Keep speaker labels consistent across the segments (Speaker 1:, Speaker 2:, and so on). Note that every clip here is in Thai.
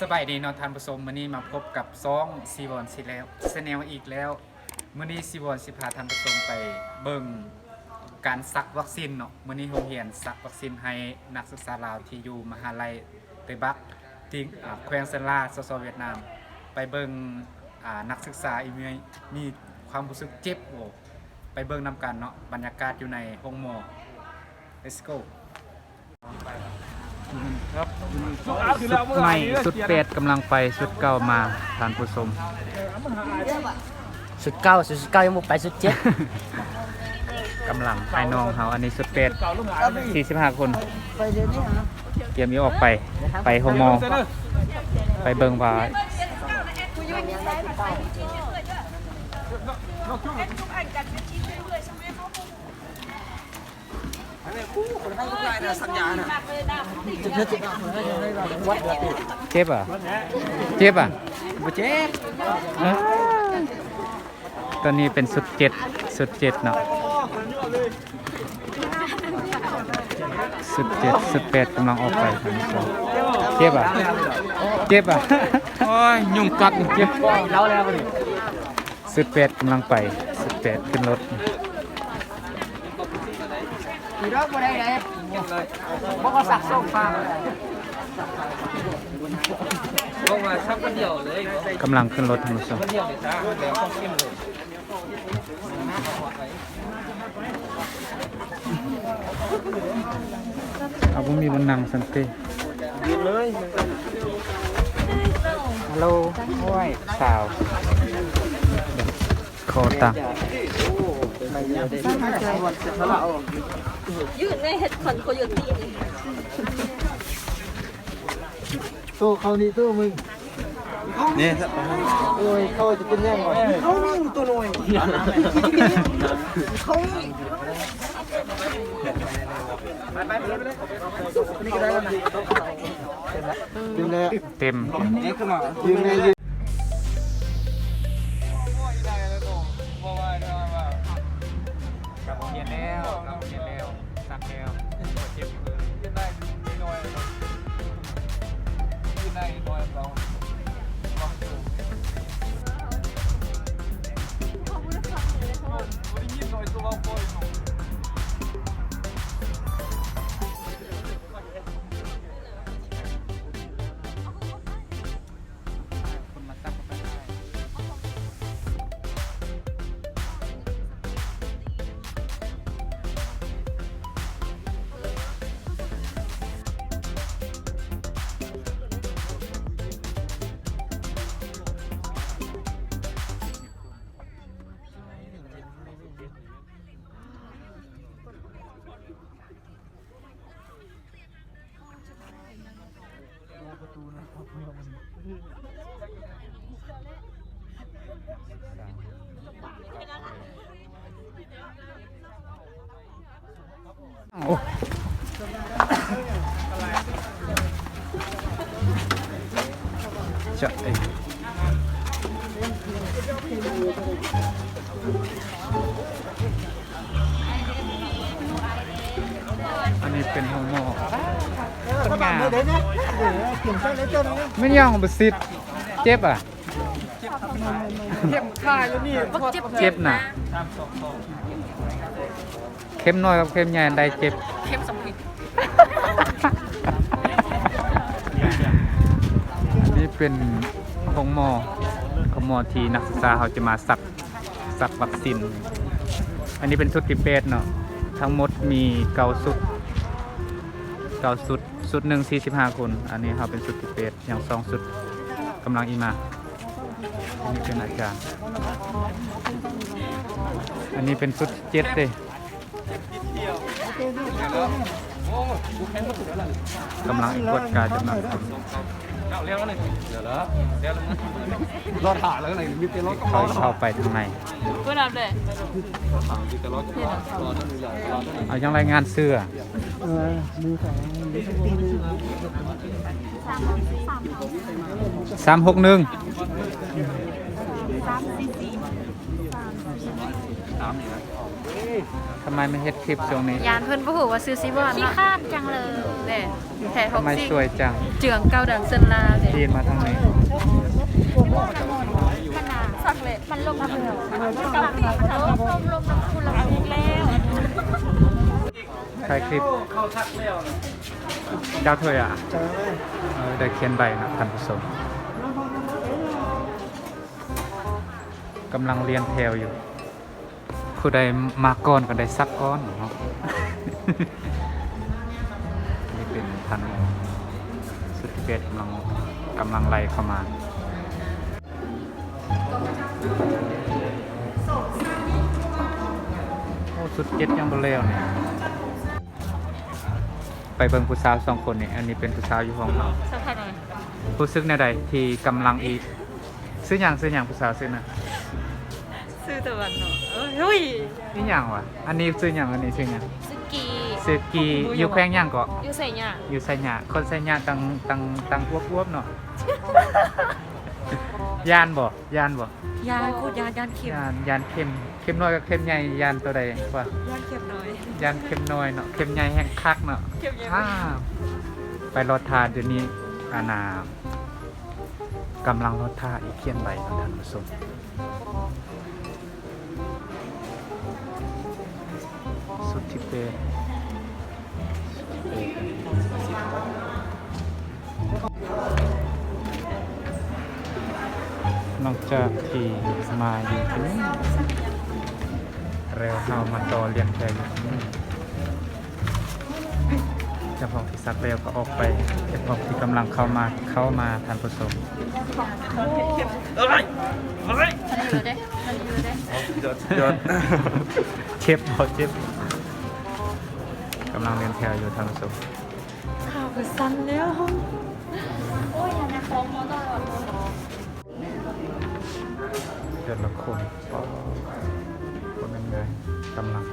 Speaker 1: สบายดีนอนทานผู้ชมมื้อนี้มาพบกับซองซีวอนสิแล้วสแนลอีกแล้วมื้อนี้ซีวอนสิพาทานผู้ชมไปเบิ่งการสักวัคซีนเนาะมื้อนี้โรงเรียนสักวัคซีนให้นักศึกษาลาวที่อยู่มหาลัยเตยบักที่แขวงเซนลาสสเวียดนาม ไปเบิ่งนักศึกษาอีมีมีความรู้สึกเจ็บโอ้ไปเบิ่งนํกันเนาะบรรยากาศอยู่ในห้องหมอ let's go ครับสุดใหม่สุดเป็ดกำลังไปสุดเก่ามาทานผู้ชม
Speaker 2: สุดเก้าสุดเก้ายังบ่ไปสุดเจ็ด
Speaker 1: กำลังไอ้น้องเขาอันนี้สุดเป็ด45 คน
Speaker 2: ไปเดี๋ยวนี้ฮะ
Speaker 1: เตรียมนี้ออกไป ไปโฮมอไปเบิ่งว่า
Speaker 2: จะ เจ็
Speaker 1: บอะเจ็บอะ
Speaker 2: บ่เจ็บ
Speaker 1: ตอนนี้เป็นสุดเจ็ดสุดเจ็ดเนาะสุดเจ็ดสุดแปดกำลังออกไปเจ็บอะเจ็บอะโอ้ยยุ่งกัดเจ็บ
Speaker 2: เราแล้วบ่ดิ
Speaker 1: สุดแปดกำลังไปสุดแปดขึ้นรถ
Speaker 2: อีดอกบ่ได้เลยบ่ก็สักส่งฟ้า
Speaker 3: ลงมาชักคนเดียวเลย
Speaker 1: กำลังขึ้นรถท่านผู้ชม
Speaker 3: คนเดียวเลยจ้าแล้วต้องเข้มเลย
Speaker 1: เอาผมมีบนนังสันติ
Speaker 3: ยืนเลย
Speaker 1: ฮัลโหลโอ้ยสาวโคตัง
Speaker 4: ยืดในเห็ดขอนโคโยตี้นี่
Speaker 2: ตู้เขานี่ตู้มึง
Speaker 3: นี่
Speaker 2: โอ้ยเขาจะเป็นยังไงเขานี่ตัวน้อยเขานี่ก็ได้แล้วนะดึงเลย
Speaker 1: เต็ม
Speaker 3: นี่ขึ้นมา
Speaker 2: ดึงเลย
Speaker 1: ก แล้วสักแล้วเจ็บมือ
Speaker 3: ยืนได้ยืนน้อยยืนได้น้อยเรา
Speaker 1: โอ้จะเอ้อันนี้เป็นห้องหมอ คนงาม
Speaker 2: เดี๋ยวนะเดี๋ยวเขียนใส่เลยเจ้านะ
Speaker 1: ไม่ย่องบสิทธิ์เจ็บอะ
Speaker 2: เจ็บขาอยู่นี่
Speaker 4: บักเจ็บ
Speaker 1: เจ็บน่ะเข้มน้อยกับเข้มใหญ่อันใดเจ็บ
Speaker 4: เข้มสมุน
Speaker 1: นี่เป็นของหมอของหมอที่นักศึกษาเขาจะมาสักสักวัคซีน อันนี้เป็นชุดที่เป็ดเนาะ ทั้งหมดมีเกาสุด เกาสุด สุดหนึ่งสี่สิบห้าคน อันนี้เขาเป็นชุดที่เป็ดอย่างสองสุดกำลังอีมาอันนี้เป็นอาจารย์ อันนี้เป็นชุดเจ็ดเลยกำลังอีกกดการจำนวนคน
Speaker 3: เอาเร็วเลยเดี๋ยวแล้วเดี๋ยวรอถ่ายแล้วไหนมีเตรถก็
Speaker 1: เขาเข้าไปทางใน
Speaker 4: ก็นับเลย
Speaker 3: มีเตรถก็รอนั่นอยู่รอนั่น
Speaker 1: เอายังรายงานเสื้อ
Speaker 2: เออมือสองมือสองตีมือ
Speaker 1: สามหกหนึ่ง
Speaker 3: ตามนี่นะ
Speaker 1: ทำไมไม่เฮ็ดคลิปช่วงนี้
Speaker 4: ยานเพิ่นบ่ฮู้ว่าซื้อซิบ่ขี้คาดจังเลยเด้แท้ท็อ
Speaker 1: ทำ
Speaker 4: ก
Speaker 1: ไม
Speaker 4: ซิ
Speaker 1: สวยจัง
Speaker 4: เจืองเก้าดังเซินลาเด้
Speaker 1: จีนมาทางนี้
Speaker 4: ขนาดสักเลยมันลงมาเบิ่งมันกำลังลมลมลมคุณละ มุกแล้ว
Speaker 1: ถ่ายคลิปเจ้าเธออะเออได้เขียนใบนะท่านผู้ชมกำลังเรียนแถวอยู่ ผู้ใดมาก่อนก็ได้ซักก้อนเนาะนี่เป็นทันสุดเกตกำลังกำลังไล่เข้ามาโอ้สุดเจ็ดยังบ่เร็วเนี่ย ไปเบิ่งผู้สาวสองคนนี่อันนี้เป็นผู้สาวอยู่ห้องเรา
Speaker 4: สักแค่ไหน
Speaker 1: ผู้ซึกในใดที่กำลังอีกซื้ออย่างซื้ออย่างผู้สาวซื้อนะ
Speaker 4: ซื้อตะวันเนาะเฮ้ย
Speaker 1: นี่อย่างวะอันนี้ซื้ออย่างอันนี้ซื้ออย่าง
Speaker 4: สกี
Speaker 1: ซื้อกีอยู่แขวงย่างเก็
Speaker 4: อยู่ใส่หยัง
Speaker 1: อยู่ไสหยาคนไสหยาตังตังตังอ้วบๆเนาะ ยานบ่ยานบ่
Speaker 4: ยานพูดยานยานเข็ม
Speaker 1: ยานยานเข้มเข้มน้อยกับเข้มใหญ่ยานตัวใดวะ
Speaker 4: ยานเข็มน้อย
Speaker 1: ยานเข้มน้อยเนาะเข้มใหญ่แห้งคักเนาะ
Speaker 4: เข็มใหญ่
Speaker 1: อ้าวไปรถทาเดี๋ยวนี้อานากำลังรถท่าอีกเพียนใบกับท่านผู้ชมสุดที่เป็น นอกจากที่มาอยู่ที่นี่เร็วเฮามาต่อเรียนแพอยู่ที่นี่เจ้าของที่ซักเร็วก็ออกไปเจ้าของที่กำลังเข้ามาเข้ามาทานผู้ชม
Speaker 3: อะไรอะไร
Speaker 4: มันอยู่เด้มันอยู่เด้
Speaker 3: ยอดยอ
Speaker 1: เชฟบอเชฟกำลังเรียนแถวอยู่ทานผู้ชม
Speaker 4: ข่าวก็สั้นแล้วโอ้ยอันนะของมอตลอด
Speaker 1: เดือนละคนก็คนเป็นไงกำลัง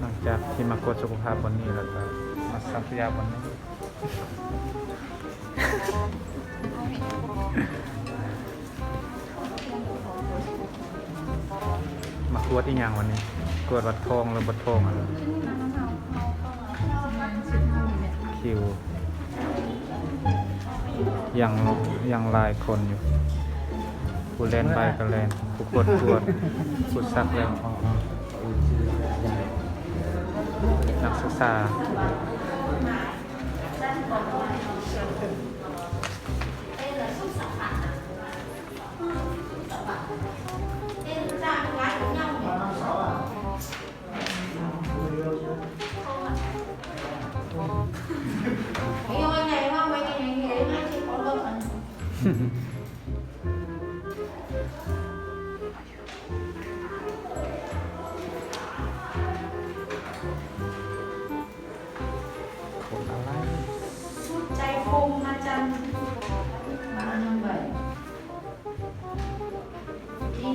Speaker 1: หลังจากที่มากดสุขภาพบนนี้แล้วก็มาสัพยาบนนี้มากวดอีกอย่างวันนี้กวดวัดทองหรือวัดทองอะไรคิว ยังยังลายคนอยู่ผู้เล่นใบก็เล่นผู้กดกวดผู้ซักแล้วอ๋ออ๋อนักศึกษา
Speaker 5: Chay khô 200 357 Đi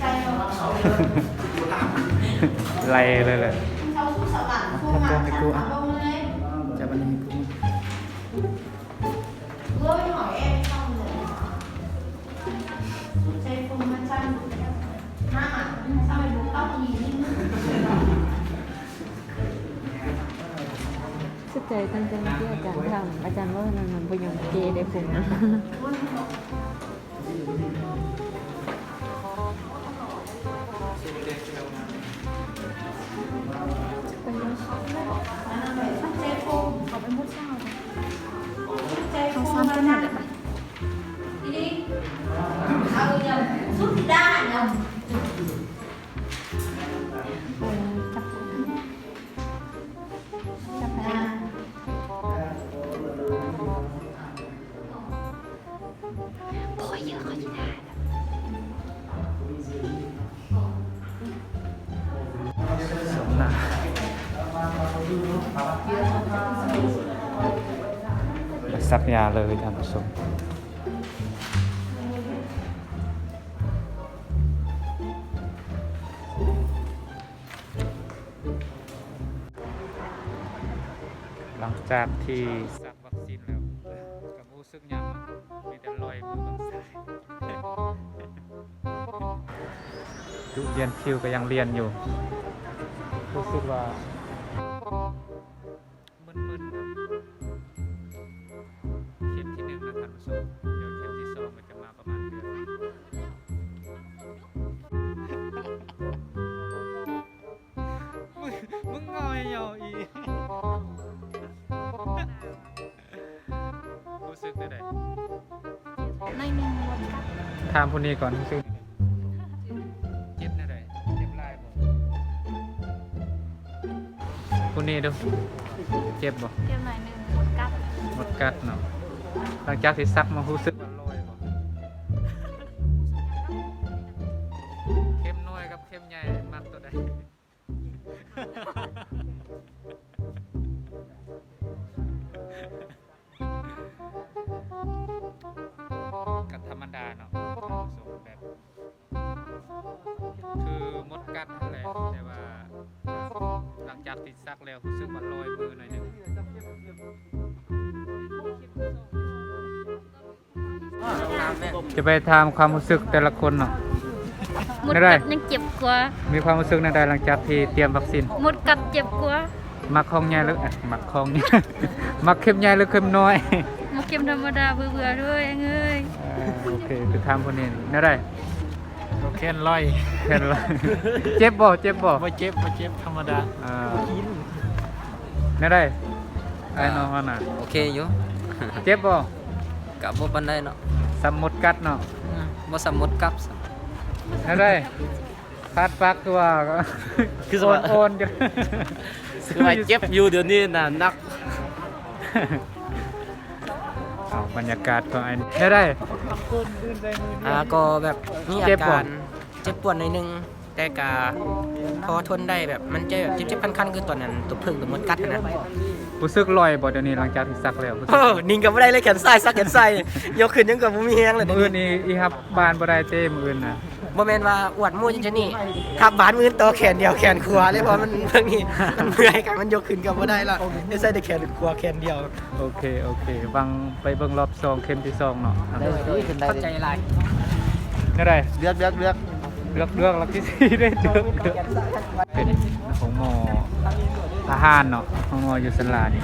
Speaker 5: Chay
Speaker 1: không? 6 lầy rồi rồi Cháu xúc sợ
Speaker 5: bản khô 200 สุดใจะ
Speaker 2: มา
Speaker 5: ที่อา
Speaker 6: จารย์ทำอาจารย์ว่ามันมันเป็นอย่างเจได้ผมนะ
Speaker 5: ส
Speaker 1: มนาซักยาเลยท่านผู้ชมหลังจากที่ซักวัคซีนแล้ว สึกยังมีแต่รอยมือบางสายดูเรียนคิวก็ยังเรียนอยู่รู้สึกว่ามึนๆครับเข้มที่หนึ่งนะท่านผู้ชมเดี๋ยวเข้มที่สองมันจะมาประมาณเดือนมึงมึงงอยเหยาอี รู้สึกได้ได
Speaker 4: ในหนึ่งวันกับ
Speaker 1: ถามผู้นี้ก่อนรู้สึกเจ็บได้ไดเจ็บลายบ่ผู้นี้ดูเจ็บบ่
Speaker 4: เที่ยวหน่อยหนึ่งวันกับ
Speaker 1: หมดกัดเนาะหลังจากที่ซักมารู้สึกว่าลอยบ่เข้มน้อยกับเข้มใหญ่มักตัวใดากติดซักแล้วรู้สึกว่าลอยมือหน่อยหนึงจะไปถามความรู้สึกแต่ละคนเนาะ
Speaker 4: หมด
Speaker 1: ไม่ได้
Speaker 4: กัดยังเจ็บกว่า
Speaker 1: มีความรู้สึกในใดหลังจากที่เตรียมวัคซีน
Speaker 4: หมดกัดเจ็บกว่า
Speaker 1: มักคองใหญ่หรือเอ่อมักคองใหญ่ มักเข้มใหญ่หรือเข้มน้อย
Speaker 4: มาเก็บธรรมดาเบื่อๆด้วยเอ้ย
Speaker 1: เอ่อโอเคคือทำคนนี้นี่ได้
Speaker 3: แค่นลอย
Speaker 1: เห็นเลยเจ็บบ่เจ็บบ่
Speaker 3: บ่เจ็บบ่เจ็บธรรมดา
Speaker 1: อ่านี่ได้ไอ้น้องเขาน่ะ
Speaker 7: โอเคอยู่
Speaker 1: เจ็บบ่
Speaker 7: กับบ่ปานใดเนาะ
Speaker 1: สมมุดกัดเนาะ
Speaker 7: อืมบ่สมมุติกับซ้
Speaker 1: นี่ได้คาดปักคือว่า
Speaker 3: คือส
Speaker 1: โอ
Speaker 3: ว่าน
Speaker 1: โอนกัน
Speaker 3: คือว่าเจ็บอยู่เดี๋ยวนี้น่ะนัก
Speaker 1: เอา บรรยากาศของไอ้นี่ได้
Speaker 7: อ่าก็แบบมีอา
Speaker 1: เจ็บบ่
Speaker 7: การเจ็บปวดหน่อยหนึง แต่ก็พอทนได้แบบมันจะแบบเจ็บๆคันๆคือตอนนั้นตัวพึ่งตัวมดกัดอะนะ
Speaker 1: รู้สึกลอยบ่เดี๋ยวนี้หลังจากที่ซักแล้วรู้สึก
Speaker 7: โอ้นิ่งก็บ่ได้เลยแขนซ้ายซักแขนซ้ายยกขึ้นยังก็บ่มีแฮงเลยเดี๋ยว
Speaker 1: มือ
Speaker 7: นี้
Speaker 1: นี้อีครับบ้านบ่ได้เต้มืออื่นน่ะ
Speaker 7: บ่แม่นว่าอวดหมู่จังๆนี่ทับบานมือต่อแขนเดียวแขนขวาเลยเพราะมันเรื่องนี้มันเมื่อยกันมันยกขึ้นก็บ่ได้ละได้ใส่แต่แขนขวาแขนเดียว
Speaker 1: โอเคโอเคบังไปเบิ่งรอบสองเข็มที่สองเนาะอะ
Speaker 7: เข้าใจหลาย
Speaker 1: นี่ได้
Speaker 3: เลือกเลือกเลือก
Speaker 1: เลือกเลือกแล้วที่สี่ได้เลือกเลือกเป็นของหมอทหารเนาะของหมออยู่สลานี่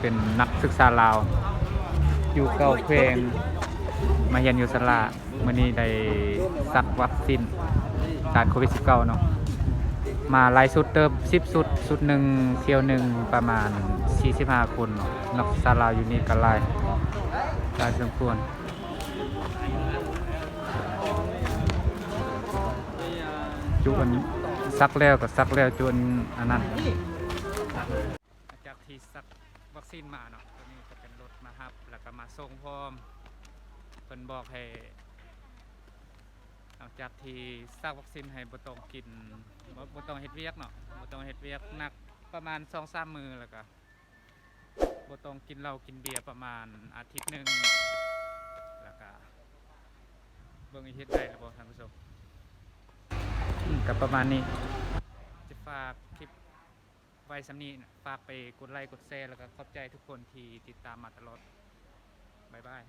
Speaker 1: เป็นนักศึกษาลาว อยู่เก้าเพลง มาเรียนอยู่สลามื่อนี้ได้สักวัคซีนการโควิด -19 เนาะมาหลายสุดเติม10สุดสุดหนึ่งเที่ยวหนึ่งประมาณ 45 คนเนาะนักศึกษาลาอยู่นี่ก็หลายลายสมควรจุนซักแล้วก็ซักแล้วจนอันนั้นจากที่ซักวัคซีนมาเนาะตัวนี้จะเป็นรถมารับ แล้วก็มาส่งพร้อม พิ่นบอกให้หลังจากที่ซักวัคซีนให้บ่ต้องกินบ่บ่ต้องเฮ็ดเวียกเนาะบ่ต้องเฮ็ดเวียกหนักประมาณ2-3มื้อแล้วก็บ่ต้องกินเหล้ากินเบียร์ประมาณอาทิตย์หนึงแล้วก็เบิ่งอีเฮ็ดได้หรือบ่ท่านผู้ชมกับประมาณนี้ จะฝากคลิปไว้สำนีฝากไปกดไลค์กดแชร์แล้วก็ขอบใจทุกคนที่ติดตามมาตลอด บ๊ายบาย